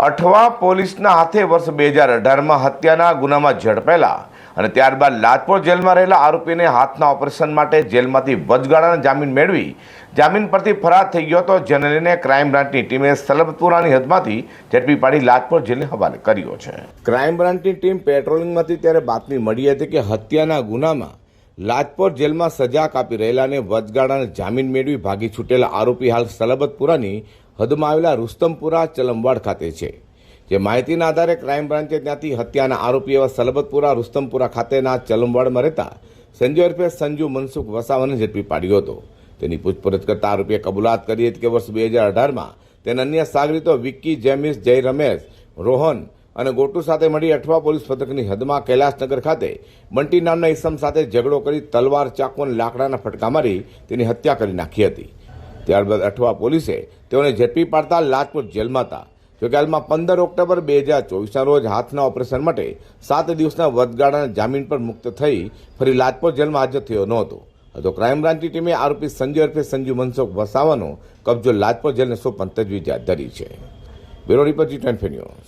અઠવા પોલીસના હાથે વર્ષ બે હજાર અઢારમાં હત્યાના ગુનામાં ઝડપેલા અને ત્યારબાદ લાજપોર જેલમાં રહેલા આરોપીને હાથના ઓપરેશન માટે જેલમાંથી વચગાળાના જામીન મેળવી જામીન પરથી ફરાર થઈ ગયો હતો, જેને લઈને ક્રાઇમ બ્રાન્ચની ટીમે સલબતપુરાની હદમાંથી ઝડપી પાડી લાજપોર જેલને હવાલે કર્યો છે. ક્રાઇમ બ્રાન્ચની ટીમ પેટ્રોલિંગમાંથી ત્યારે બાતમી મળી હતી કે હત્યાના ગુનામાં લાજપોર જેલમાં સજા કાપી રહેલાને વચગાળાને જામીન મેળવી ભાગી છૂટેલા આરોપી હાલ સલબતપુરાની હદમાં આવેલા રુસ્તમપુરા ચલમવાડ ખાતે છે. જે માહિતીના આધારે ક્રાઇમ બ્રાન્ચે ત્યાંથી હત્યાના આરોપી એવા સલબતપુરા, રુસ્તમપુરા ખાતેના ચલમવાડમાં રહેતા સંજય ઉર્ફે સંજુ મનસુખ વસાવાને ઝડપી પાડ્યો હતો. તેની પૂછપરછ કરતા આરોપીએ કબૂલાત કરી હતી કે વર્ષ બે હજાર અઢારમાં તેના અન્ય સાગરીતો વિક્કી, જેમિસ, જય રમેશ, રોહન અને ગોટુ સાથે મળી અઠવા પોલીસ પથકની હદમાં કૈલાસનગર ખાતે બંટી નામના ઈસમ સાથે ઝઘડો કરી તલવાર ચાકુ અને લાકડાના ફટકા મારી તેની હત્યા કરી નાખી હતી. ત્યારબાદ અઠવા પોલીસે તેઓને ઝડપી પાડતા લાજપુર જેલમાં હતા. જોકે હાલમાં પંદર ઓક્ટોબર બે હજાર ચોવીસના રોજ હાથના ઓપરેશન માટે સાત દિવસના વધગાળાના જામીન પર મુક્ત થઈ ફરી લાજપોર જેલમાં હાજર થયો નહોતો. તો ક્રાઇમ બ્રાન્ચની ટીમે આરોપી સંજય અર્ફે સંજુ મનસુખ વસાવાનો કબજો લાજપોર જેલને સોંપવાની તજવીજ હાથ ધરી છે. Bureau report G twenty news.